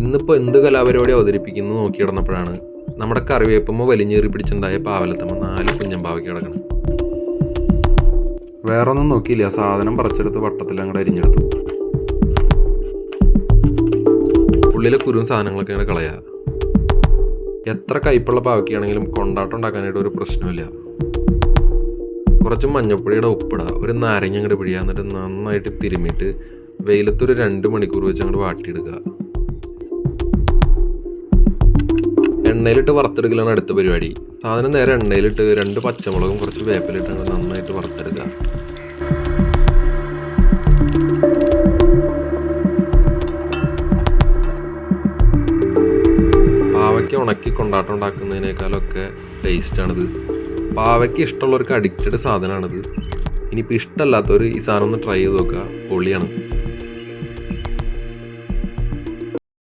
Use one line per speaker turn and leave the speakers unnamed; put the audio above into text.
ഇന്നിപ്പോൾ എന്ത് കലാപരിപാടി അവതരിപ്പിക്കുന്നു നോക്കി കിടന്നപ്പോഴാണ്. നമ്മുടെ കറിവേപ്പമ്മ വലിഞ്ഞേറി പിടിച്ചുണ്ടായ പാവലത്തമ്മ നാല് കുഞ്ഞമ്പാവയ്ക്ക് കിടക്കണം. വേറൊന്നും നോക്കിയില്ല. സാധനം പറിച്ചെടുത്ത് വട്ടത്തിൽ അങ്ങോട്ട് അരിഞ്ഞെടുത്തു. ഉള്ളിലെ കുരുവും സാധനങ്ങളൊക്കെ അങ്ങനെ കളയാ. എത്ര കയ്പുള്ള പാവയ്ക്കാണെങ്കിലും കൊണ്ടാട്ടം ഉണ്ടാക്കാനായിട്ട് ഒരു പ്രശ്നമില്ല കുറച്ച് മഞ്ഞപ്പൊടിയുടെ ഉപ്പിടുക ഒരു നാരങ്ങ അങ്ങോട്ട് പിടിയുക എന്നിട്ട് നന്നായിട്ട് തിരുമ്മിയിട്ട് വെയിലത്തൊരു രണ്ട് മണിക്കൂർ വെച്ച് അങ്ങോട്ട് വാട്ടിയെടുക്കുക. എണ്ണയിലിട്ട് വറുത്തെടുക്കലാണ് അടുത്ത പരിപാടി. സാധനം നേരെ എണ്ണയിലിട്ട് രണ്ട് പച്ചമുളകും കുറച്ച് വേപ്പിലിട്ട് നന്നായിട്ട് വറുത്തെടുക്കുക പാവയ്ക്ക് ഉണക്കി കൊണ്ടാട്ടം ഉണ്ടാക്കുന്നതിനേക്കാളൊക്കെ ടേസ്റ്റാണിത് പാവയ്ക്ക് ഇഷ്ടമുള്ളവർക്ക് അഡിക്റ്റഡ് സാധനമാണിത്. ഇനിയിപ്പോൾ ഇഷ്ടമല്ലാത്തവർ ഈ സാധനം ഒന്ന് ട്രൈ ചെയ്ത് നോക്കുക. പൊളിയാണ്.